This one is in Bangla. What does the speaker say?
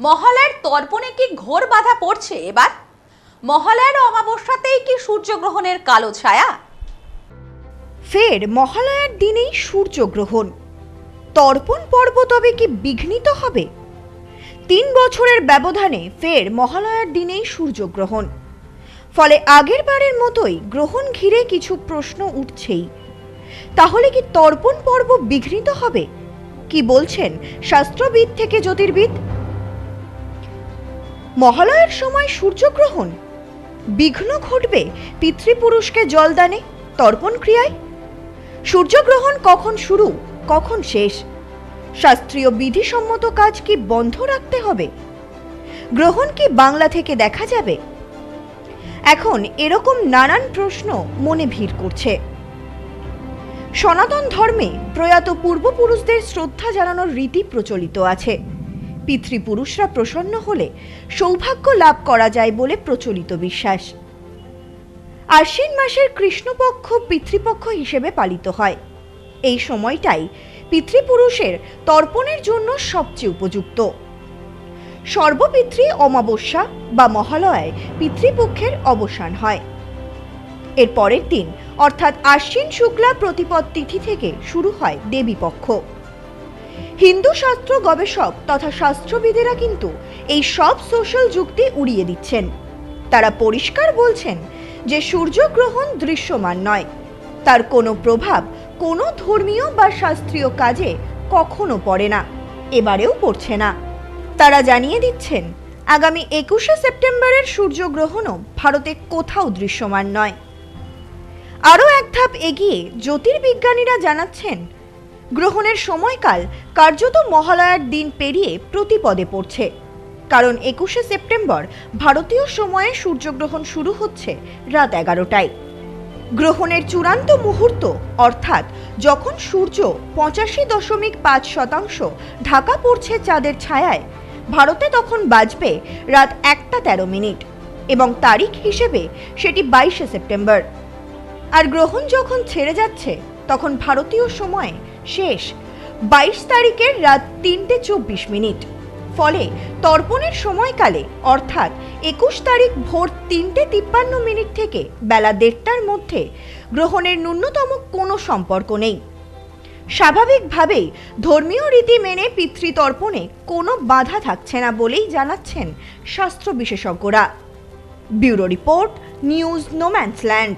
মহালয়ার তর্পণে কি ঘোর বাধা পড়ছে এবার? মহালয়ার অমাবস্যাতেই কি সূর্যগ্রহণের কালো ছায়া? ফের মহালয়ার দিনেই সূর্যগ্রহণ। তর্পণ পর্ব তবে কি বিঘ্নিত হবে? তিন বছরের ব্যবধানে ফের মহালয়ার দিনেই সূর্যগ্রহণ। ফলে আগের বারের মতোই গ্রহণ ঘিরে কিছু প্রশ্ন উঠছেই। তাহলে কি তর্পণ পর্ব বিঘ্নিত হবে? কি বলছেন শাস্ত্রবিদ থেকে জ্যোতির্বিদ? মহালয়ার সময় সূর্যগ্রহণ। বিঘ্ন ঘটবে, পিতৃপুরুষকে জলদানে তর্পণ ক্রিয়ায়। সূর্যগ্রহণ কখন শুরু, কখন শেষ? শাস্ত্রীয় বিধিসম্মত কাজ কি বন্ধ রাখতে হবে? গ্রহণ কি বাংলা থেকে দেখা যাবে? এখন এরকম নানান প্রশ্ন মনে ভিড় করছে। সনাতন ধর্মে প্রয়াত পূর্বপুরুষদের শ্রদ্ধা জানানোর রীতি প্রচলিত আছে। পিতৃপুরুষরা প্রসন্ন হলে সৌভাগ্য লাভ করা যায় বলে প্রচলিত বিশ্বাস। আশ্বিন মাসের কৃষ্ণপক্ষ পিতৃপক্ষ হিসেবে পালিত হয়। এই সময়টাই পিতৃপুরুষের তর্পণের জন্য সবচেয়ে উপযুক্ত। সর্বপিতৃ অমাবস্যা বা মহালয়ায় পিতৃপক্ষের অবসান হয়। এর পরের দিন, অর্থাৎ আশ্বিন শুক্লা প্রতিপদ তিথি থেকে শুরু হয় দেবীপক্ষ। হিন্দু শাস্ত্র গবেষক তথা শাস্ত্রবিদেরা কিন্তু এই সব সোশ্যাল যুক্তি উড়িয়ে দিচ্ছেন। তারা পরিষ্কার বলছেন যে সূর্যগ্রহণ দৃশ্যমান নয়। তার কোনো প্রভাব কোনো ধর্মীয় বা শাস্ত্রীয় কাজে কখনো পড়ে না, এবারেও পড়ছে না। তারা জানিয়ে দিচ্ছেন, আগামী একুশে সেপ্টেম্বরের সূর্যগ্রহণও ভারতে কোথাও দৃশ্যমান নয়। আরও এক ধাপ এগিয়ে জ্যোতির্বিজ্ঞানীরা জানাচ্ছেন গ্রহণের সময়কাল কার্যত মহালয়ার দিন পেরিয়ে প্রতিপদে পড়ছে। কারণ একুশে সেপ্টেম্বর ভারতীয় সময়ে সূর্যগ্রহণ শুরু হচ্ছে রাত এগারোটায়। গ্রহণের চূড়ান্ত মুহূর্ত, অর্থাৎ যখন সূর্য পঁচাশি দশমিক পাঁচ শতাংশ ঢাকা পড়ছে চাঁদের ছায়ায়, ভারতে তখন বাজবে রাত একটা তেরো মিনিট এবং তারিখ হিসেবে সেটি বাইশে সেপ্টেম্বর। আর গ্রহণ যখন ছেড়ে যাচ্ছে, তখন ভারতীয় সময়ে শেষ। বাইশ তারিখের রাত তিনটে চব্বিশ মিনিট। ফলে তর্পণের সময়কালে, অর্থাৎ একুশ তারিখ ভোর তিনটে তিপ্পান্ন মিনিট থেকে বেলা দেড়টার মধ্যে গ্রহণের ন্যূনতম কোনো সম্পর্ক নেই। স্বাভাবিকভাবেই ধর্মীয় রীতি মেনে পিতৃতর্পণে কোনো বাধা থাকছে না বলেই জানাচ্ছেন শাস্ত্র বিশেষজ্ঞরা। Bureau report, news, no man's land.